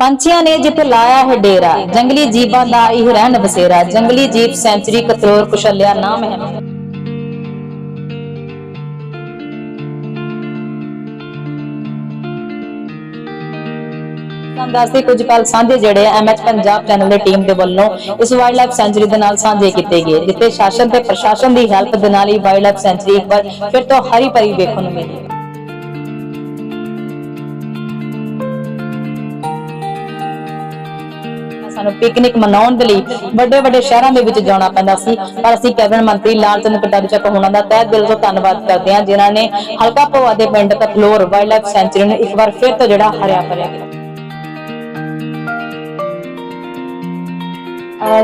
ਪੰਛੀਆਂ ਨੇ ਜਿੱਥੇ ਲਾਇਆ ਹੈ ਡੇਰਾ, ਜੰਗਲੀ ਜੀਵਾਂ ਦਾ ਇਹ ਰਹਿਣ ਬਸੇਰਾ, ਜੰਗਲੀ ਜੀਵ ਸੈਂਚੁਰੀ ਕਤਰੋਰ ਕੁਸ਼ਲਿਆ ਨਾਮ ਹੈ। ਤੁਹਾਨੂੰ ਕੁਝ ਪਲ ਸਾਂਝੇ ਜਿਹੜੇ ਐਮਐਚ ਪੰਜਾਬ ਚੈਨਲ ਦੇ ਟੀਮ ਦੇ ਵੱਲੋਂ ਇਸ ਵਾਈਲਡ ਲਾਈਫ ਸੈਂਚੁਰੀ ਦੇ ਨਾਲ ਸਾਂਝੇ ਕੀਤੇ ਗਏ, ਜਿੱਥੇ ਸ਼ਾਸਨ ਤੇ ਪ੍ਰਸ਼ਾਸਨ ਦੀ ਹੈਲਪ ਦੇ ਨਾਲ ਹੀ ਵਾਈਲਡ ਲਾਈਫ ਸੈਂਚੁਰੀ ਇੱਕ ਵਾਰ ਫਿਰ ਤੋਂ ਹਰੀ ਭਰੀ ਵੇਖਣ ਨੂੰ ਮਿਲੀ। ਸਾਨੂੰ ਪਿਕਨਿਕ ਮਨਾਉਣ ਦੇ ਲਈ ਵੱਡੇ ਵੱਡੇ ਸ਼ਹਿਰਾਂ ਦੇ ਵਿੱਚ ਜਾਣਾ ਪੈਂਦਾ ਸੀ। ਪਰ ਅਸੀਂ ਕੈਬਨਿਟ ਮੰਤਰੀ ਲਾਲ ਚੰਦ ਕਟਾਰੂ ਚੱਕ ਹੋਣਾ ਦਾ ਤਹਿ ਦਿਲ ਤੋਂ ਧੰਨਵਾਦ ਕਰਦੇ ਹਾਂ, ਜਿਨ੍ਹਾਂ ਨੇ ਹਲਕਾ ਭਵਾ ਦੇ ਪਿੰਡ ਕਥਲੋਰ ਵਾਈਲਡ ਲਾਈਫ ਸੈਂਚੁਰੀ ਨੂੰ ਇੱਕ ਵਾਰ ਫਿਰ ਤੋਂ ਜਿਹੜਾ ਹਰਿਆ ਭਰਿਆ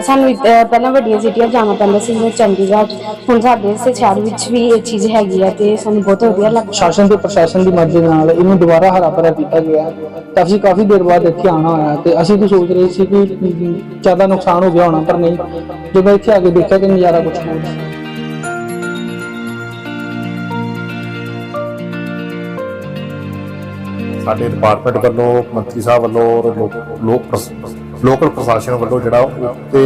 ਸਾਨੂੰ ਪਹਿਲਾਂ ਵੱਡੀਆਂ ਸਿਟੀਆਂ ਜਾਣਾ ਪੈਂਦਾ ਸੀ ਜਿਵੇਂ ਚੰਡੀਗੜ੍ਹ। ਹੁਣ ਸਾਡੇ ਇਸੇ ਸ਼ਹਿਰ ਵਿੱਚ ਵੀ ਇਹ ਚੀਜ਼ ਹੈਗੀ ਆ ਤੇ ਸਾਨੂੰ ਬਹੁਤ ਵਧੀਆ ਲੱਗਦਾ। ਸ਼ਾਸਨ ਤੇ ਪ੍ਰਸ਼ਾਸਨ ਦੀ ਮਦਦ ਨਾਲ ਇਹਨੂੰ ਦੁਬਾਰਾ ਹਰਾ ਭਰਾ ਕੀਤਾ ਗਿਆ ਤਾਂ ਅਸੀਂ ਕਾਫੀ ਦੇਰ ਬਾਅਦ ਇੱਥੇ ਆਣਾ ਹੋਇਆ ਤੇ ਅਸੀਂ ਤਾਂ ਸੋਚ ਰਹੇ ਸੀ ਕਿ ਜ਼ਿਆਦਾ ਨੁਕਸਾਨ ਹੋ ਗਿਆ ਹੋਣਾ ਪਰ ਨਹੀਂ। ਜਦੋਂ ਇੱਥੇ ਆ ਕੇ ਦੇਖਿਆ ਕਿ ਨਜ਼ਾਰਾ ਕੁਝ ਹੋਰ ਸੀ। ਸਾਡੇ ਡਿਪਾਰਟਮੈਂਟ ਵੱਲੋਂ ਮੰਤਰੀ ਸਾਹਿਬ ਵੱਲੋਂ ਔਰ ਲੋਕ ਲੋਕ ਪ੍ਰਸ- ਲੋਕਲ ਪ੍ਰਸ਼ਾਸਨ ਵੱਲੋਂ ਜਿਹੜਾ ਉਹ ਤੇ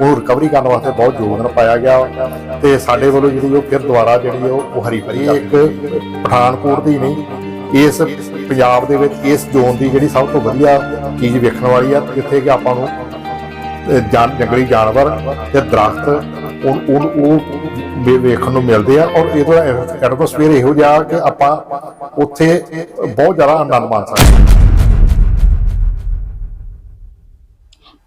ਉਹ ਰਿਕਵਰੀ ਕਰਨ ਵਾਸਤੇ ਬਹੁਤ ਯੋਗਦਾਨ ਪਾਇਆ ਗਿਆ ਤੇ ਸਾਡੇ ਵੱਲੋਂ ਜਿਹੜੀ ਉਹ ਫਿਰ ਦੁਬਾਰਾ ਜਿਹੜੀ ਉਹ ਹਰੀ ਭਰੀ ਇੱਕ ਪਠਾਨਕੋਟ ਦੀ ਨਹੀਂ, ਇਸ ਪੰਜਾਬ ਦੇ ਵਿੱਚ ਇਸ ਜ਼ੋਨ ਦੀ ਜਿਹੜੀ ਸਭ ਤੋਂ ਵਧੀਆ ਚੀਜ਼ ਵੇਖਣ ਵਾਲੀ ਆ, ਜਿੱਥੇ ਕਿ ਆਪਾਂ ਨੂੰ ਜਾਨ, ਜੰਗਲੀ ਜਾਨਵਰ ਤੇ ਦਰਖਤ, ਉਹ ਉਹ ਉਹ ਵੇਖਣ ਨੂੰ ਮਿਲਦੇ ਆ ਔਰ ਇਹਦਾ ਐਟਮੋਸਫੇਅਰ ਇਹੋ ਜਿਹਾ ਕਿ ਆਪਾਂ ਉੱਥੇ ਬਹੁਤ ਜ਼ਿਆਦਾ ਆਨੰਦ ਮਾਣ ਸਕਦੇ ਹਾਂ।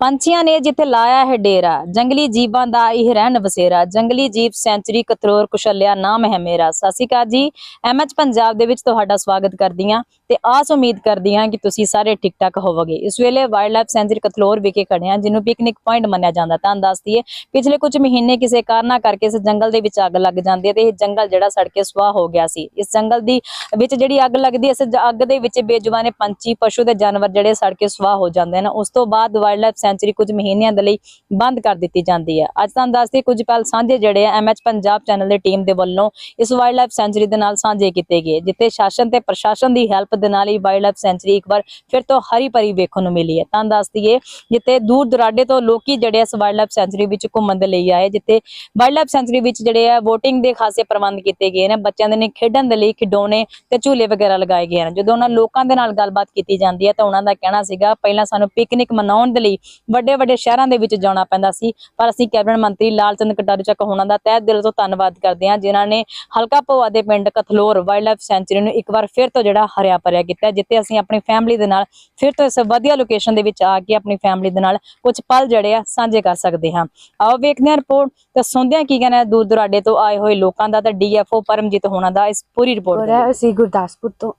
ਪੰਛੀਆਂ ਨੇ ਜਿੱਥੇ ਲਾਇਆ ਹੈ ਡੇਰਾ, ਜੰਗਲੀ ਜੀਵਾਂ ਦਾ ਇਹ ਰਹਿਣ ਬਸੇਰਾ ਜੰਗਲੀ ਜੀਵ ਸੈਂਚੁਰੀ ਕਤਰੋਰ ਕੁਸ਼ਲਿਆ ਨਾਮ ਹੈ ਮੇਰਾ। ਸਤਿ ਸ਼੍ਰੀ ਅਕਾਲ ਜੀ ਐਮਐਚ ਪੰਜਾਬ ਦੇ ਵਿੱਚ ਤੁਹਾਡਾ ਸਵਾਗਤ ਕਰਦੀ ਹਾਂ। ਤੇ ਆਸ ਉਮੀਦ ਕਰਦੀ ਹਾਂ ਕਿ ਤੁਸੀਂ ਸਾਰੇ ਠੀਕ ਠਾਕ ਹੋਵੋਗੇ। ਇਸ ਵੇਲੇ ਵਾਈਲਡ ਲਾਈਫ ਸੈਂਚੁਰੀ ਕਤਲੋਰ ਵਿਖੇ ਖੜੇ ਹਾਂ ਜਿਹਨੂੰ ਪਿਕਨਿਕ ਪੁਆਇੰਟ ਮੰਨਿਆ ਜਾਂਦਾ। ਤਾਂ ਦੱਸਦੀ ਹੈ ਪਿਛਲੇ ਕੁਝ ਮਹੀਨੇ ਕਿਸੇ ਕਾਰਨਾ ਕਰਕੇ ਇਸ ਜੰਗਲ ਦੇ ਵਿੱਚ ਅੱਗ ਲੱਗ ਜਾਂਦੀ ਹੈ ਤੇ ਇਹ ਜੰਗਲ ਜਿਹੜਾ ਸੜ ਕੇ ਸੁਆਹ ਹੋ ਗਿਆ ਸੀ। ਇਸ ਜੰਗਲ ਦੀ ਵਿੱਚ ਜਿਹੜੀ ਅੱਗ ਲੱਗਦੀ ਹੈ, ਇਸ ਅੱਗ ਦੇ ਵਿੱਚ ਬੇਜੁਬਾਨੇ ਪੰਛੀ, ਪਸ਼ੂ ਤੇ ਜਾਨਵਰ ਜਿਹੜੇ ਸੜ ਕੇ ਸੁਆਹ ਹੋ ਜਾਂਦੇ ਨੇ ਉਸ ਤੋਂ ਬਾਅਦ ਵਾਈਲਡ ਲਾਈਫ ਸੈਂਚੁਰੀ ਕੁਝ ਮਹੀਨਿਆਂ ਦੇ ਲਈ ਬੰਦ ਕਰ ਦਿੱਤੀ ਜਾਂਦੀ ਹੈ। ਅੱਜ ਤੁਹਾਨੂੰ ਦੱਸਦੀ ਕੁਝ ਪਲ ਸਾਂਝੇ ਜਿਹੜੇ ਆ ਐਮਐਚ ਪੰਜਾਬ ਚੈਨਲ ਦੀ ਟੀਮ ਦੇ ਵੱਲੋਂ ਇਸ ਵਾਈਲਡ ਲਾਈਫ ਸੈਂਚੁਰੀ ਦੇ ਨਾਲ ਸਾਂਝੇ ਕੀਤੇ ਗਏ, ਜਿੱਥੇ ਸ਼ਾਸਨ ਤੇ ਪ੍ਰਸ਼ਾਸਨ ਦੀ ਹੈਲਪ ਦੇ ਨਾਲ ਹੀ ਵਾਈਲਡ ਲਾਈਫ ਸੈਂਚੁਰੀ ਇੱਕ ਵਾਰ ਫਿਰ ਤੋਂ ਹਰੀ ਭਰੀ ਵੇਖਣ ਨੂੰ ਮਿਲੀ ਹੈ। ਤੁਹਾਨੂੰ ਦੱਸਦੀ ਹੈ ਜਿੱਥੇ ਦੂਰ ਦੁਰਾਡੇ ਤੋਂ ਲੋਕੀ ਜਿਹੜੇ ਇਸ ਵਾਈਲਡ ਲਾਈਫ ਸੈਂਚੁਰੀ ਵਿੱਚ ਘੁੰਮਣ ਦੇ ਲਈ ਆਏ, ਜਿੱਥੇ ਵਾਈਲਡ ਲਾਈਫ ਸੈਂਚੁਰੀ ਵਿੱਚ ਜਿਹੜੇ ਆ VOTING ਦੇ ਖਾਸੇ ਪ੍ਰਬੰਧ ਕੀਤੇ ਗਏ ਨੇ, ਬੱਚਿਆਂ ਦੇ ਨੇ ਖੇਡਣ ਦੇ ਲਈ ਖਿਡੌਣੇ ਤੇ ਝੂਲੇ ਵਗੈਰਾ ਲਗਾਏ ਗਏ ਹਨ। ਜਦੋਂ ਉਹਨਾਂ ਲੋਕਾਂ ਦੇ ਨਾਲ ਗੱਲਬਾਤ ਕੀਤੀ ਜਾਂਦੀ ਹੈ ਤਾਂ ਉਹਨਾਂ ਦਾ ਕਹਿਣਾ ਸੀਗਾ, ਪਹਿਲਾਂ ਸਾਨੂੰ ਪਿਕਨਿਕ ਮਨਾਉਣ ਦੇ ਲਈ ਵੱਡੇ ਵੱਡੇ ਸ਼ਹਿਰਾਂ ਦੇ ਵਿੱਚ ਜਾਣਾ ਪੈਂਦਾ ਸੀ, ਪਰ ਅਸੀਂ ਕੈਬਨਿਟ ਮੰਤਰੀ ਲਾਲਚੰਦ ਕਟਾਰੂ ਚੱਕ ਹੋਣਾ ਦਾ ਤਹਿ ਦਿਲ ਤੋਂ ਧੰਨਵਾਦ ਕਰਦੇ ਹਾਂ, ਜਿਨ੍ਹਾਂ ਨੇ ਹਲਕਾ ਭੋਆ ਦੇ ਪਿੰਡ ਕਥਲੋਰ ਵਾਈਲਡ ਲਾਈਫ ਸੈਂਚੁਰੀ ਨੂੰ ਇੱਕ ਵਾਰ ਫਿਰ ਤੋਂ ਜਿਹੜਾ ਹਰਿਆ ਭਰਿਆ ਕੀਤਾ ਜਿੱਥੇ ਅਸੀਂ ਆਪਣੀ ਫੈਮਿਲੀ ਦੇ ਨਾਲ ਫਿਰ ਤੋਂ ਇਸ ਵਧੀਆ ਲੋਕੇਸ਼ਨ ਦੇ ਵਿੱਚ ਆ ਕੇ ਆਪਣੀ ਫੈਮਿਲੀ ਦੇ ਨਾਲ ਕੁਝ ਪਲ ਜਿਹੜੇ ਆ ਸਾਂਝੇ ਕਰ ਸਕਦੇ ਹਾਂ। ਆਓ ਵੇਖਦੇ ਹਾਂ ਰਿਪੋਰਟ ਤੇ ਸੁਣਦੇ ਹਾਂ ਕੀ ਕਹਿੰਦੇ ਆ ਦੂਰ ਦੁਰਾਡੇ ਤੋਂ ਆਏ ਹੋਏ ਲੋਕਾਂ ਦਾ ਤੇ ਡੀਐਫਓ ਪਰਮਜੀਤ ਹੋਣਾ ਦਾ ਇਸ ਪੂਰੀ ਰਿਪੋਰਟ ਔਰ ਅਸੀਂ ਗੁਰਦਾਸਪੁਰ ਤੋਂ।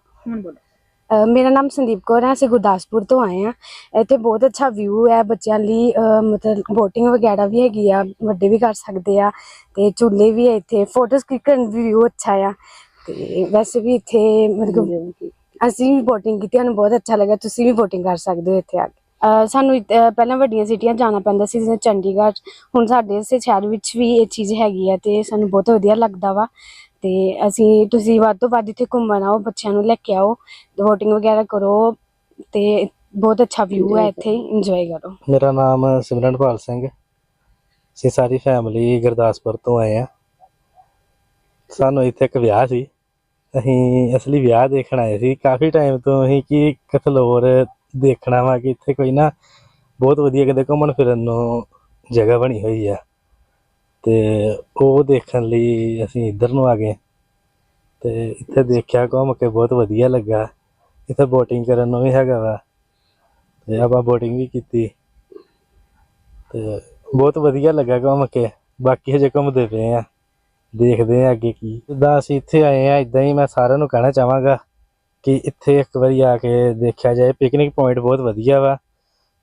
ਅਹ ਮੇਰਾ ਨਾਮ ਸੰਦੀਪ ਕੌਰ ਹੈ ਅਸੀਂ ਗੁਰਦਾਸਪੁਰ ਤੋਂ ਆਏ ਹਾਂ। ਇੱਥੇ ਬਹੁਤ ਅੱਛਾ ਵਿਊ ਹੈ ਬੱਚਿਆਂ ਲਈ ਅਹ ਮਤਲਬ ਬੋਟਿੰਗ ਵਗੈਰਾ ਵੀ ਹੈਗੀ ਆ ਵੱਡੇ ਵੀ ਕਰ ਸਕਦੇ ਆ ਤੇ ਝੂਲੇ ਵੀ ਹੈ ਇੱਥੇ ਫੋਟੋਸ ਕਲਿੱਕ ਕਰਨ ਵੀ ਵਿਊ ਅੱਛਾ ਆ। ਤੇ ਵੈਸੇ ਵੀ ਇੱਥੇ ਮਤਲਬ ਅਸੀਂ ਵੀ ਬੋਟਿੰਗ ਕੀਤੀ ਸਾਨੂੰ ਬਹੁਤ ਅੱਛਾ ਲੱਗਾ ਤੁਸੀਂ ਵੀ ਬੋਟਿੰਗ ਕਰ ਸਕਦੇ ਹੋ ਇੱਥੇ ਆ ਕੇ। ਸਾਨੂੰ ਪਹਿਲਾਂ ਵੱਡੀਆਂ ਸਿਟੀਆਂ ਜਾਣਾ ਪੈਂਦਾ ਸੀ ਜਿਵੇਂ ਚੰਡੀਗੜ੍ਹ ਹੁਣ ਸਾਡੇ ਇਸੇ ਸ਼ਹਿਰ ਵਿੱਚ ਵੀ ਇਹ ਚੀਜ਼ ਹੈਗੀ ਆ ਤੇ ਸਾਨੂੰ ਬਹੁਤ ਵਧੀਆ ਲੱਗਦਾ ਵਾ। ਤੇ ਅਸੀਂ ਤੁਸੀਂ ਵੱਧ ਤੋਂ ਵੱਧ ਇੱਥੇ ਘੁੰਮਣ ਆਓ ਬੱਚਿਆਂ ਨੂੰ ਲੈ ਕੇ ਆਓ ਵੋਟਿੰਗ ਵਗੈਰਾ ਕਰੋ ਤੇ ਬਹੁਤ ਅੱਛਾ ਵਿਊ ਹੈ ਇੱਥੇ ਇੰਜੋਏ ਕਰੋ। ਮੇਰਾ ਨਾਮ ਸਿਮਰਨਪਾਲ ਸਿੰਘ ਅਸੀਂ ਸਾਰੀ ਫੈਮਿਲੀ ਗੁਰਦਾਸਪੁਰ ਤੋਂ ਆਏ ਆ ਸਾਨੂੰ ਇੱਥੇ ਇੱਕ ਵਿਆਹ ਸੀ। ਅਸੀਂ ਅਸਲੀ ਵਿਆਹ ਦੇਖਣ ਆਏ ਸੀ। ਕਾਫੀ ਟਾਈਮ ਤੋਂ ਅਸੀਂ ਕਿ ਕਥਲੋਰ ਦੇਖਣਾ ਵਾ ਕਿ ਇੱਥੇ ਕੋਈ ਨਾ ਬਹੁਤ ਵਧੀਆ ਕਿਤੇ ਘੁੰਮਣ ਫਿਰਨ ਨੂੰ ਜਗ੍ਹਾ ਬਣੀ ਹੋਈ ਆ। ਤੇ ਉਹ ਦੇਖਣ ਲਈ ਅਸੀਂ ਇੱਧਰ ਨੂੰ ਆ ਗਏ। ਤੇ ਇੱਥੇ ਦੇਖਿਆ ਘੁੰਮ ਕੇ ਬਹੁਤ ਵਧੀਆ ਲੱਗਾ। ਇੱਥੇ ਬੋਟਿੰਗ ਕਰਨ ਨੂੰ ਵੀ ਹੈਗਾ ਵਾ। ਤੇ ਆਪਾਂ ਬੋਟਿੰਗ ਵੀ ਕੀਤੀ। ਤੇ ਬਹੁਤ ਵਧੀਆ ਲੱਗਾ ਘੁੰਮ ਕੇ। ਬਾਕੀ ਹਜੇ ਘੁੰਮਦੇ ਪਏ ਆ। ਦੇਖਦੇ ਆ ਅੱਗੇ ਕੀ। ਜਿੱਦਾਂ ਅਸੀਂ ਇੱਥੇ ਆਏ ਆ ਇਦਾਂ ਹੀ ਮੈਂ ਸਾਰਿਆਂ ਨੂੰ ਕਹਿਣਾ ਚਾਹਾਂਗਾ ਕਿ ਇੱਥੇ ਇੱਕ ਵਾਰੀ ਆ ਕੇ ਦੇਖਿਆ ਜਾਏ ਪਿਕਨਿਕ ਪੁਆਇੰਟ ਬਹੁਤ ਵਧੀਆ ਵਾ।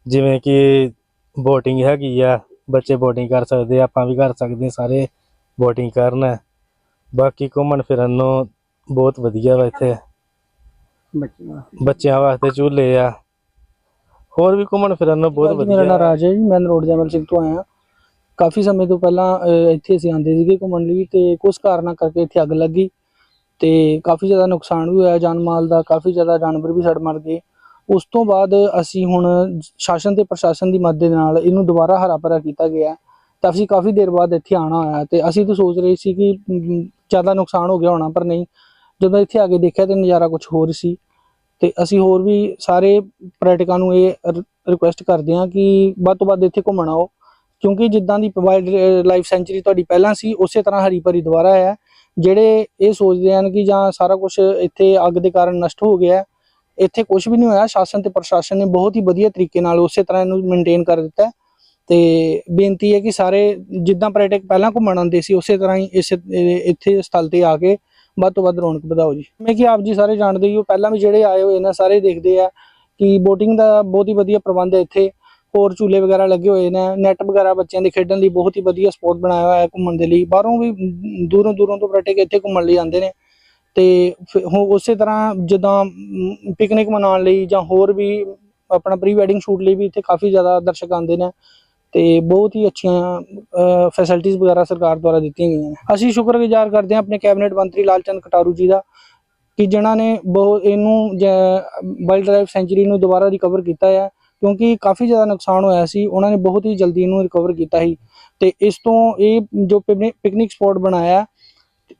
ਜਿਵੇਂ ਕਿ ਬੋਟਿੰਗ ਹੈਗੀ ਆ ਬੱਚੇ ਬੋਟਿੰਗ ਕਰ ਸਕਦੇ ਆ ਆਪਾਂ ਵੀ ਕਰ ਸਕਦੇ ਆ ਸਾਰੇ ਬੋਟਿੰਗ ਕਰਨ। ਬਾਕੀ ਘੁੰਮਣ ਫਿਰਨ ਨੂੰ ਬਹੁਤ ਵਧੀਆ ਵਾ ਇੱਥੇ। ਬੱਚਿਆਂ ਵਾਸਤੇ ਝੂਲੇ ਆ। ਹੋਰ ਵੀ ਘੁੰਮਣ ਫਿਰਨ ਨੂੰ ਬਹੁਤ ਜੀ, ਮੇਰਾ ਨਾਮ ਵਧੀਆ ਰਾਜ ਹੈ ਜੀ ਮੈਂ ਰੋਡ ਜਮਲ ਸਿੰਘ ਤੋਂ ਆਇਆ। ਕਾਫੀ ਸਮੇਂ ਤੋਂ ਪਹਿਲਾਂ ਅਹ, ਇੱਥੇ ਅਸੀਂ ਆਉਂਦੇ ਸੀਗੇ ਘੁੰਮਣ ਲਈ ਤੇ ਕੁਝ ਕਾਰਨਾਂ ਕਰਕੇ ਇੱਥੇ ਅੱਗ ਲੱਗੀ ਤੇ ਕਾਫੀ ਜ਼ਿਆਦਾ ਨੁਕਸਾਨ ਵੀ ਹੋਇਆ ਜਾਨ ਮਾਲ ਦਾ ਕਾਫੀ ਜ਼ਿਆਦਾ ਜਾਨਵਰ ਵੀ ਸੜ ਮਰ ਗਏ। ਉਸ ਤੋਂ ਬਾਅਦ ਅਸੀਂ ਹੁਣ ਸ਼ਾਸਨ ਤੇ ਪ੍ਰਸ਼ਾਸਨ ਦੀ ਮਦਦ ਨਾਲ ਇਹਨੂੰ ਦੁਬਾਰਾ ਹਰਾ ਭਰਾ ਕੀਤਾ ਗਿਆ। ਤਾਂ ਅਸੀਂ ਕਾਫੀ ਦੇਰ ਬਾਅਦ ਇੱਥੇ ਆਣਾ ਹੋਇਆ ਤੇ ਅਸੀਂ ਤਾਂ ਸੋਚ ਰਹੇ ਸੀ ਕਿ ਅਮ, ਜ਼ਿਆਦਾ ਨੁਕਸਾਨ ਹੋ ਗਿਆ ਹੋਣਾ ਪਰ ਨਹੀਂ। ਜਦੋਂ ਇੱਥੇ ਆ ਕੇ ਦੇਖਿਆ ਤੇ ਨਜ਼ਾਰਾ ਕੁਝ ਹੋਰ ਸੀ ਤੇ ਅਸੀਂ ਹੋਰ ਵੀ ਸਾਰੇ ਪਰਯਟਕਾਂ ਨੂੰ ਇਹ ਰਿਕੁਐਸਟ ਕਰਦੇ ਹਾਂ ਕਿ ਵੱਧ ਤੋਂ ਵੱਧ ਇੱਥੇ ਘੁੰਮਣ ਆਓ। ਕਿਉਂਕਿ ਜਿੱਦਾਂ ਦੀ ਵਾਈਲਡ ਲਾਈਫ ਸੈਂਚਰੀ ਤੁਹਾਡੀ ਪਹਿਲਾਂ ਸੀ, ਉਸੇ ਤਰ੍ਹਾਂ ਹਰੀ ਭਰੀ ਦੁਬਾਰਾ ਹੈ ਜਿਹੜੇ ਇਹ ਸੋਚਦੇ ਹਨ ਕਿ ਜਾਂ ਸਾਰਾ ਕੁਝ ਇੱਥੇ ਅੱਗ ਦੇ ਕਾਰਨ ਨਸ਼ਟ ਹੋ ਗਿਆ, ਇੱਥੇ ਕੁਝ ਵੀ ਨਹੀਂ ਹੋਇਆ। ਸ਼ਾਸਨ ਤੇ ਪ੍ਰਸ਼ਾਸਨ ਨੇ ਬਹੁਤ ਹੀ ਵਧੀਆ ਤਰੀਕੇ ਨਾਲ ਉਸੇ ਤਰ੍ਹਾਂ ਇਹਨੂੰ ਮੇਨਟੇਨ ਕਰ ਦਿੱਤਾ। ਹੈ ਤੇ ਬੇਨਤੀ ਹੈ ਕਿ ਸਾਰੇ ਜਿੱਦਾਂ ਪਰਯਟਕ ਪਹਿਲਾਂ ਘੁੰਮਣ ਆਉਂਦੇ ਸੀ, ਉਸੇ ਤਰ੍ਹਾਂ ਹੀ ਇਸ ਇੱਥੇ ਸਥਲ ਤੇ ਆ ਕੇ ਵੱਧ ਤੋਂ ਵੱਧ ਰੌਣਕ ਵਧਾਓ ਜੀ। ਮੈਂ ਕਿ ਆਪ ਜੀ ਸਾਰੇ ਜਾਣਦੇ ਹੀ ਹੋ, ਪਹਿਲਾਂ ਵੀ ਜਿਹੜੇ ਆਏ ਹੋਏ ਨੇ, ਸਾਰੇ ਦੇਖਦੇ ਆ ਕਿ ਬੋਟਿੰਗ ਦਾ ਬਹੁਤ ਹੀ ਵਧੀਆ ਪ੍ਰਬੰਧ ਹੈ ਇੱਥੇ। ਹੋਰ ਝੂਲੇ ਵਗੈਰਾ ਲੱਗੇ ਹੋਏ ਨੇ ਨੈਟ ਵਗੈਰਾ ਬੱਚਿਆਂ ਦੇ ਖੇਡਣ ਲਈ ਬਹੁਤ ਹੀ ਵਧੀਆ ਸਪੋਟ ਬਣਾਇਆ ਹੋਇਆ ਹੈ ਘੁੰਮਣ ਦੇ ਲਈ। ਬਾਹਰੋਂ ਵੀ ਦੂਰੋਂ ਦੂਰੋਂ ਤੋਂ ਪਰਯਟਕ ਇੱਥੇ ਘੁੰਮਣ ਲਈ ਆਉਂਦੇ ਨੇ। ਤੇ ਫਿਰ ਉਸੇ ਤਰ੍ਹਾਂ ਜਿੱਦਾਂ ਪਿਕਨਿਕ ਮਨਾਉਣ ਲਈ ਜਾਂ ਹੋਰ ਵੀ ਆਪਣਾ ਪ੍ਰੀ ਵੈਡਿੰਗ ਸ਼ੂਟ ਲਈ ਵੀ ਇੱਥੇ ਕਾਫੀ ਜ਼ਿਆਦਾ ਦਰਸ਼ਕ ਆਉਂਦੇ ਨੇ ਤੇ ਬਹੁਤ ਹੀ ਅੱਛੀਆਂ ਫੈਸਿਲਿਟੀਆਂ ਵਗੈਰਾ ਸਰਕਾਰ ਦੁਆਰਾ ਦਿੱਤੀਆਂ ਗਈਆਂ ਨੇ। ਅਸੀਂ ਸ਼ੁਕਰਗੁਜ਼ਾਰ ਕਰਦੇ ਹਾਂ ਆਪਣੇ ਕੈਬਨਿਟ ਮੰਤਰੀ ਲਾਲਚੰਦ ਕਟਾਰੂ ਜੀ ਦਾ ਕਿ ਜਿਨ੍ਹਾਂ ਨੇ ਬਹੁਤ ਇਹਨੂੰ ਵਾਈਲਡ ਲਾਈਫ ਸੈਂਚਰੀ ਨੂੰ ਦੁਬਾਰਾ ਰਿਕਵਰ ਕੀਤਾ ਹੈ। ਕਿਉਂਕਿ ਕਾਫੀ ਜ਼ਿਆਦਾ ਨੁਕਸਾਨ ਹੋਇਆ ਸੀ, ਉਹਨਾਂ ਨੇ ਬਹੁਤ ਹੀ ਜਲਦੀ ਇਹਨੂੰ ਰਿਕਵਰ ਕੀਤਾ ਸੀ ਤੇ ਇਸ ਤੋਂ ਇਹ ਜੋ ਪਿਕਨਿਕ ਸਪੌਟ ਬਣਾਇਆ,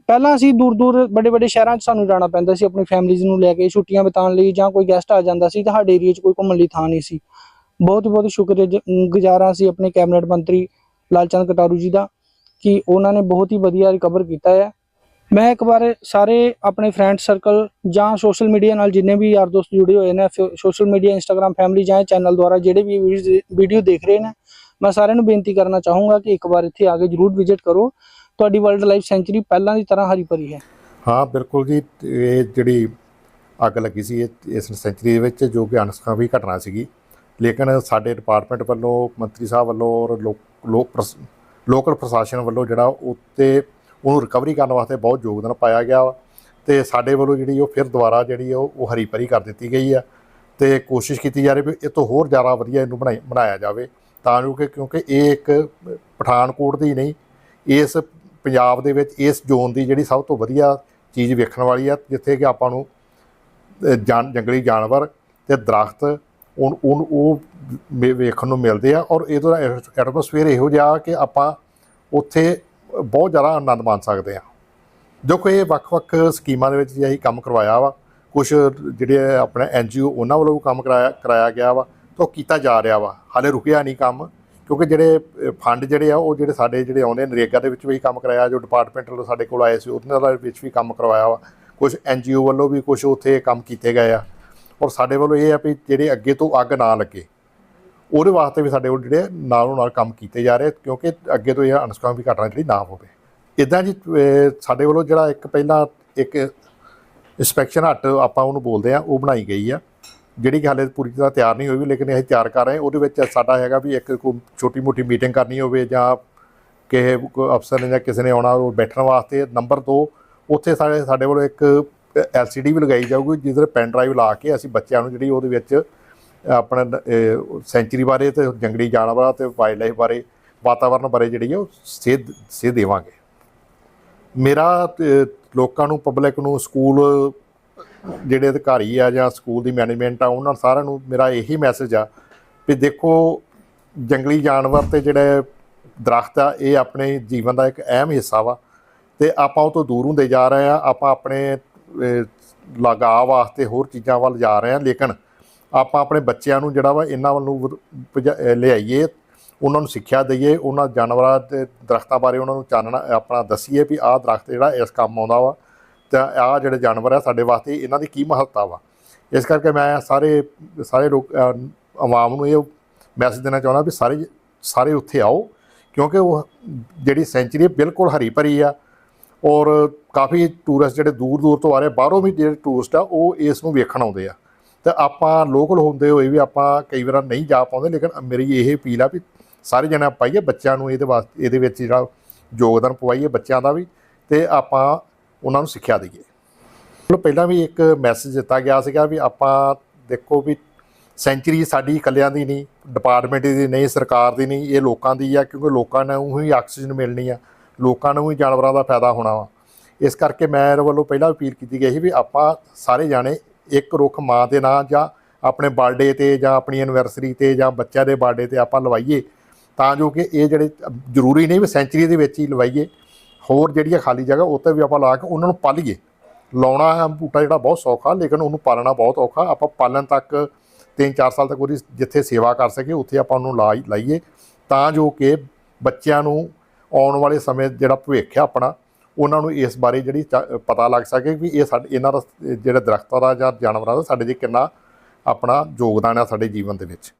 ਪਹਿਲਾਂ ਅਸੀਂ ਦੂਰ ਦੂਰ, ਵੱਡੇ ਵੱਡੇ ਸ਼ਹਿਰਾਂ 'ਚ ਸਾਨੂੰ ਜਾਣਾ ਪੈਂਦਾ ਸੀ, ਆਪਣੀ ਫੈਮਲੀਜ਼ ਨੂੰ ਲੈ ਕੇ, ਛੁੱਟੀਆਂ ਬਿਤਾਉਣ ਲਈ ਜਾਂ ਕੋਈ ਗੈਸਟ ਆ ਜਾਂਦਾ ਸੀ ਤਾਂ ਸਾਡੇ ਏਰੀਆ 'ਚ ਕੋਈ ਘੁੰਮਣ ਲਈ ਥਾਂ ਨਹੀਂ ਸੀ। ਬਹੁਤ ਬਹੁਤ ਸ਼ੁਕਰਗੁਜ਼ਾਰ ਗੁਜ਼ਾਰਾਂ ਸੀ ਆਪਣੇ ਕੈਬਨਿਟ ਮੰਤਰੀ ਲਾਲਚੰਦ ਕਟਾਰੂ ਜੀ ਦਾ ਕਿ ਉਹਨਾਂ ਨੇ ਬਹੁਤ ਹੀ ਵਧੀਆ ਰਿਕਵਰ ਕੀਤਾ ਹੈ ਮੈਂ ਇੱਕ ਵਾਰ ਸਾਰੇ ਆਪਣੇ ਫਰੈਂਡ ਸਰਕਲ ਜਾਂ ਸੋਸ਼ਲ ਮੀਡੀਆ ਨਾਲ ਜਿੰਨੇ ਵੀ ਯਾਰ ਦੋਸਤ ਜੁੜੇ ਹੋਏ ਨੇ ਸੋਸ਼ਲ ਮੀਡੀਆ ਇੰਸਟਾਗ੍ਰam ਫੈਮਿਲੀ ਜਾਂ ਚੈਨਲ ਦੁਆਰਾ ਜਿਹੜੇ ਵੀ ਵੀਡੀਓ ਦੇਖ ਰਹੇ ਨੇ, ਮੈਂ ਸਾਰਿਆਂ ਨੂੰ ਬੇਨਤੀ ਕਰਨਾ ਚਾਹੂੰਗਾ ਕਿ ਇੱਕ ਵਾਰ ਇੱਥੇ ਆ ਕੇ ਜਰੂਰ ਵਿਜ਼ਿਟ ਕਰੋ। ਤੁਹਾਡੀ ਵਰਲਡ ਲਾਈਫ ਸੈਂਚੁਰੀ ਪਹਿਲਾਂ ਦੀ ਤਰ੍ਹਾਂ ਹਰੀ ਭਰੀ ਹੈ। ਹਾਂ, ਬਿਲਕੁਲ ਜੀ। ਇਹ ਜਿਹੜੀ ਅੱਗ ਲੱਗੀ ਸੀ, ਇਹ ਇਸ ਸੈਂਚਰੀ ਦੇ ਵਿੱਚ ਜੋ ਕਿ ਅਨਸਖਾਵੀ ਘਟਨਾ ਸੀਗੀ। ਲੇਕਿਨ ਸਾਡੇ ਡਿਪਾਰਟਮੈਂਟ ਵੱਲੋਂ, ਮੰਤਰੀ ਸਾਹਿਬ ਵੱਲੋਂ ਔਰ ਲੋਕ ਲੋਕ ਪ੍ਰਸ- ਲੋਕਲ ਪ੍ਰਸ਼ਾਸਨ ਵੱਲੋਂ ਜਿਹੜਾ ਉੱਤੇ ਉਹਨੂੰ ਰਿਕਵਰੀ ਕਰਨ ਵਾਸਤੇ ਬਹੁਤ ਯੋਗਦਾਨ ਪਾਇਆ ਗਿਆ ਵਾ। ਤੇ ਸਾਡੇ ਵੱਲੋਂ ਜਿਹੜੀ ਉਹ ਫਿਰ ਦੁਬਾਰਾ ਜਿਹੜੀ ਉਹ ਉਹ ਹਰੀ ਭਰੀ ਕਰ ਦਿੱਤੀ ਗਈ ਆ। ਤੇ ਕੋਸ਼ਿਸ਼ ਕੀਤੀ ਜਾ ਰਹੀ ਵੀ ਇਹ ਤੋਂ ਹੋਰ ਜ਼ਿਆਦਾ ਵਧੀਆ ਇਹਨੂੰ ਬਣਾਈ, ਬਣਾਇਆ ਜਾਵੇ। ਤਾਂ ਜੋ ਕਿ ਕਿਉਂਕਿ ਇਹ ਇੱਕ ਪਠਾਨਕੋਟ ਦੀ ਨਹੀਂ, ਇਸ ਪੰਜਾਬ ਦੇ ਵਿੱਚ ਇਸ ਜ਼ੋਨ ਦੀ ਜਿਹੜੀ ਸਭ ਤੋਂ ਵਧੀਆ ਚੀਜ਼ ਵੇਖਣ ਵਾਲੀ ਆ, ਜਿੱਥੇ ਕਿ ਆਪਾਂ ਨੂੰ ਜਾਨ, ਜੰਗਲੀ ਜਾਨਵਰ ਤੇ ਦਰਖਤ ਉਹ ਉਹ ਉਹ ਵੇਖਣ ਨੂੰ ਮਿਲਦੇ ਆ। ਔਰ ਇਹਦਾ ਐਟਮੋਸਫੇਅਰ ਇਹੋ ਜਿਹਾ ਕਿ ਆਪਾਂ ਉੱਥੇ ਬਹੁਤ ਜ਼ਿਆਦਾ ਆਨੰਦ ਮਾਣ ਸਕਦੇ ਆ ਜੋ ਕਿ ਇਹ ਵੱਖ-ਵੱਖ ਸਕੀਮਾਂ ਦੇ ਵਿੱਚ ਜੇ ਅਸੀਂ ਕੰਮ ਕਰਵਾਇਆ ਵਾ। ਕੁਝ ਜਿਹੜੇ ਆਪਣੇ ਐਨਜੀਓ ਉਹਨਾਂ ਵੱਲੋਂ ਵੀ ਕੰਮ ਕਰਾਇਆ ਕਰਾਇਆ ਗਿਆ ਵਾ ਤਾਂ ਉਹ ਕੀਤਾ ਜਾ ਰਿਹਾ ਵਾ। ਹਾਲੇ ਰੁਕਿਆ ਨਹੀਂ ਕੰਮ, ਕਿਉਂਕਿ ਜਿਹੜੇ ਫੰਡ ਜਿਹੜੇ ਆ, ਉਹ ਜਿਹੜੇ ਸਾਡੇ ਜਿਹੜੇ ਆਉਂਦੇ ਨਰੇਗਾ ਦੇ ਵਿੱਚ ਵੀ ਕੰਮ ਕਰਾਇਆ, ਜੋ ਡਿਪਾਰਟਮੈਂਟ ਵੱਲੋਂ ਸਾਡੇ ਕੋਲ ਆਏ ਸੀ, ਉਹਨਾਂ ਦੇ ਵਿੱਚ ਵੀ ਕੰਮ ਕਰਵਾਇਆ ਵਾ। ਕੁਝ ਐਨਜੀਓ ਵੱਲੋਂ ਵੀ ਕੁਝ ਉੱਥੇ ਕੰਮ ਕੀਤੇ ਗਏ ਆ। ਔਰ ਸਾਡੇ ਵੱਲੋਂ ਇਹ ਆ ਵੀ ਜਿਹੜੇ ਅੱਗੇ ਤੋਂ ਅੱਗ ਨਾ ਲੱਗੇ। ਉਹਦੇ ਵਾਸਤੇ ਵੀ ਸਾਡੇ ਕੋਲ ਜਿਹੜੇ ਨਾਲੋਂ ਨਾਲ ਕੰਮ ਕੀਤੇ ਜਾ ਰਹੇ, ਕਿਉਂਕਿ ਅੱਗੇ ਤੋਂ ਇਹ ਅਨਸਕਾਮ ਵੀ ਘਟਨਾ ਜਿਹੜੀ ਨਾ ਹੋਵੇ। ਇਦਾਂ ਜੀ ਸਾਡੇ ਵੱਲੋਂ ਜਿਹੜਾ ਇੱਕ ਪਹਿਲਾਂ ਇੱਕ ਇਨਸਪੈਕਸ਼ਨ ਹੱਟ ਆਪਾਂ ਉਹਨੂੰ ਬੋਲਦੇ ਆ ਉਹ ਬਣਾਈ ਗਈ ਆ। ਜਿਹੜੀ ਕਿ ਹਾਲੇ ਪੂਰੀ ਤਰ੍ਹਾਂ ਤਿਆਰ ਨਹੀਂ ਹੋਈ ਵੀ, ਲੇਕਿਨ ਅਸੀਂ ਤਿਆਰ ਕਰ ਰਹੇ ਉਹਦੇ ਵਿੱਚ ਸਾਡਾ ਹੈਗਾ ਵੀ ਇੱਕ ਕੋਈ ਛੋਟੀ ਮੋਟੀ ਮੀਟਿੰਗ ਕਰਨੀ ਹੋਵੇ ਜਾਂ ਕਿਸੇ ਅਫਸਰ ਨੇ ਜਾਂ ਕਿਸੇ ਨੇ ਆਉਣਾ, ਉਹ ਬੈਠਣ ਵਾਸਤੇ ਨੰਬਰ 2 ਉੱਥੇ ਸਾਡੇ ਸਾਡੇ ਵੱਲੋਂ ਇੱਕ ਐਲਸੀਡੀ ਵੀ ਲਗਾਈ ਜਾਊਗੀ, ਜਿਹਦੇ ਪੈਨ ਡਰਾਈਵ ਲਾ ਕੇ ਅਸੀਂ ਬੱਚਿਆਂ ਨੂੰ ਜਿਹੜੀ ਉਹਦੇ ਵਿੱਚ ਆਪਣਾ ਸੈਂਚਰੀ ਬਾਰੇ ਤੇ ਜੰਗਲੀ ਜਾਨਵਰਾਂ ਤੇ ਵਾਈਲਡ ਲਾਈਫ ਬਾਰੇ, ਵਾਤਾਵਰਨ ਬਾਰੇ ਜਿਹੜੀ ਆ, ਉਹ ਸੇਧ ਸੇਧ ਦੇਵਾਂਗੇ। ਮੇਰਾ ਲੋਕਾਂ ਨੂੰ ਪਬਲਿਕ ਨੂੰ ਸਕੂਲ ਜਿਹੜੇ ਅਧਿਕਾਰੀ ਆ ਜਾਂ ਸਕੂਲ ਦੀ ਮੈਨੇਜਮੈਂਟ ਆ, ਉਹਨਾਂ ਸਾਰਿਆਂ ਨੂੰ ਮੇਰਾ ਇਹੀ ਮੈਸੇਜ ਆ ਵੀ ਦੇਖੋ, ਜੰਗਲੀ ਜਾਨਵਰ ਤੇ ਜਿਹੜੇ ਦਰਖਤ ਆ, ਇਹ ਆਪਣੇ ਜੀਵਨ ਦਾ ਇੱਕ ਅਹਿਮ ਹਿੱਸਾ ਵਾ ਤੇ ਆਪਾਂ ਉਹ ਤੋਂ ਦੂਰ ਹੁੰਦੇ ਜਾ ਰਹੇ ਆ, ਆਪਾਂ ਆਪਣੇ ਲਗਾਅ ਵਾਸਤੇ ਹੋਰ ਚੀਜ਼ਾਂ ਵੱਲ ਜਾ ਰਹੇ ਆ, ਲੇਕਿਨ ਆਪਾਂ ਆਪਣੇ ਬੱਚਿਆਂ ਨੂੰ ਜਿਹੜਾ ਵਾ ਇਹਨਾਂ ਵੱਲ ਨੂੰ ਭਜਾ- ਲਿਆਈਏ, ਉਹਨਾਂ ਨੂੰ ਸਿੱਖਿਆ ਦਈਏ, ਉਹਨਾਂ ਜਾਨਵਰਾਂ ਤੇ ਦਰਖਤਾਂ ਬਾਰੇ ਉਹਨਾਂ ਨੂੰ ਚਾਨਣਾ, ਆਪਣਾ ਦਸੀਏ ਵੀ ਆਹ ਦਰਖਤ ਜਿਹੜਾ ਇਸ ਕੰਮ ਆਉਂਦਾ ਵਾ, ਤਾਂ ਆਹ ਜਿਹੜੇ ਜਾਨਵਰ ਆ ਸਾਡੇ ਵਾਸਤੇ ਇਹਨਾਂ ਦੀ ਕੀ ਮਹੱਤਤਾ ਵਾ। ਇਸ ਕਰਕੇ ਮੈਂ ਸਾਰੇ ਸਾਰੇ ਲੋਕ ਆਵਾਮ ਨੂੰ ਇਹ ਮੈਸੇਜ ਦੇਣਾ ਚਾਹੁੰਦਾ ਵੀ ਸਾਰੇ ਸਾਰੇ ਉੱਥੇ ਆਓ, ਕਿਉਂਕਿ ਉਹ ਜਿਹੜੀ ਸੈਂਚਰੀ ਬਿਲਕੁਲ ਹਰੀ ਭਰੀ ਆ, ਔਰ ਕਾਫੀ ਟੂਰਿਸਟ ਜਿਹੜੇ ਦੂਰ ਦੂਰ ਤੋਂ ਆ ਰਹੇ, ਬਾਹਰੋਂ ਵੀ ਜਿਹੜੇ ਟੂਰਿਸਟ ਆ, ਉਹ ਇਸ ਨੂੰ ਵੇਖਣ ਆਉਂਦੇ ਆ। ਤਾਂ ਆਪਾਂ ਲੋਕਲ ਹੁੰਦੇ ਹੋਏ ਵੀ ਆਪਾਂ ਕਈ ਵਾਰ ਨਹੀਂ ਜਾ ਪਾਉਂਦੇ, ਲੇਕਿਨ ਮੇਰੀ ਇਹ ਅਪੀਲ ਆ ਵੀ ਸਾਰੇ ਜਣੇ ਪਾਈਏ ਬੱਚਿਆਂ ਨੂੰ ਇਹਦੇ ਵਾਸਤੇ, ਇਹਦੇ ਵਿੱਚ ਜਿਹੜਾ ਯੋਗਦਾਨ ਪਵਾਈਏ ਬੱਚਿਆਂ ਦਾ ਵੀ ਤੇ ਆਪਾਂ ਉਹਨਾਂ ਨੂੰ ਸਿੱਖਿਆ ਦਈਏ। ਚਲੋ ਪਹਿਲਾਂ ਵੀ ਇੱਕ ਮੈਸੇਜ ਦਿੱਤਾ ਗਿਆ ਸੀਗਾ ਵੀ ਆਪਾਂ ਦੇਖੋ ਵੀ ਸੈਂਚਰੀ ਸਾਡੀ ਇਕੱਲਿਆਂ ਦੀ ਨਹੀਂ ਡਿਪਾਰਟਮੈਂਟ ਦੀ ਨਹੀਂ, ਸਰਕਾਰ ਦੀ ਨਹੀਂ, ਇਹ ਲੋਕਾਂ ਦੀ ਆ ਕਿਉਂਕਿ ਲੋਕਾਂ ਨੂੰ ਹੀ ਆਕਸੀਜਨ ਮਿਲਣੀ ਆ, ਲੋਕਾਂ ਨੂੰ ਹੀ ਜਾਨਵਰਾਂ ਦਾ ਫਾਇਦਾ ਹੋਣਾ ਵਾ। ਇਸ ਕਰਕੇ ਮੈਂ ਵੱਲੋਂ ਪਹਿਲਾਂ ਅਪੀਲ ਕੀਤੀ ਗਈ ਸੀ ਵੀ ਆਪਾਂ ਸਾਰੇ ਜਾਣੇ ਇੱਕ ਰੁੱਖ ਮਾਂ ਦੇ ਨਾਂ ਜਾਂ ਆਪਣੇ ਬਰਥਡੇ ਤੇ ਜਾਂ ਆਪਣੀ ਐਨਵਰਸਰੀ ਤੇ ਜਾਂ ਬੱਚਿਆਂ ਦੇ ਬਰਥਡੇ ਤੇ ਆਪਾਂ ਲਵਾਈਏ, ਤਾਂ ਜੋ ਕਿ ਇਹ ਜਿਹੜੇ ਜ਼ਰੂਰੀ ਨਹੀਂ ਵੀ ਸੈਂਚਰੀ ਦੇ ਵਿੱਚ ਹੀ ਲਵਾਈਏ, ਹੋਰ ਜਿਹੜੀਆਂ ਖਾਲੀ ਜਗ੍ਹਾ ਉੱਤੇ ਵੀ ਆਪਾਂ ਲਾ ਕੇ ਉਹਨਾਂ ਨੂੰ ਪਾਲੀਏ। ਲਾਉਣਾ ਬੂਟਾ ਜਿਹੜਾ ਬਹੁਤ ਸੌਖਾ, ਲੇਕਿਨ ਉਹਨੂੰ ਪਾਲਣਾ ਬਹੁਤ ਔਖਾ। ਆਪਾਂ ਪਾਲਣ ਤੱਕ 3-4 ਸਾਲ ਤੱਕ ਉਹਦੀ ਜਿੱਥੇ ਸੇਵਾ ਕਰ ਸਕੇ, ਉੱਥੇ ਆਪਾਂ ਉਹਨੂੰ ਲਾ ਲਾਈਏ, ਤਾਂ ਜੋ ਕਿ ਬੱਚਿਆਂ ਨੂੰ ਆਉਣ ਵਾਲੇ ਸਮੇਂ ਜਿਹੜਾ ਭਵਿੱਖ ਹੈ ਆਪਣਾ ਉਹਨਾਂ ਨੂੰ ਇਸ ਬਾਰੇ ਜਿਹੜੀ ਚ- ਪਤਾ ਲੱਗ ਸਕੇ ਵੀ ਇਹ ਸਾਡੇ ਇਹਨਾਂ ਦਾ ਜਿਹੜਾ ਦਰਖਤਾਂ ਦਾ ਜਾਂ ਜਾਨਵਰਾਂ ਦਾ ਸਾਡੇ 'ਚ ਕਿੰਨਾ ਆਪਣਾ ਯੋਗਦਾਨ ਆ ਸਾਡੇ ਜੀਵਨ ਦੇ ਵਿੱਚ।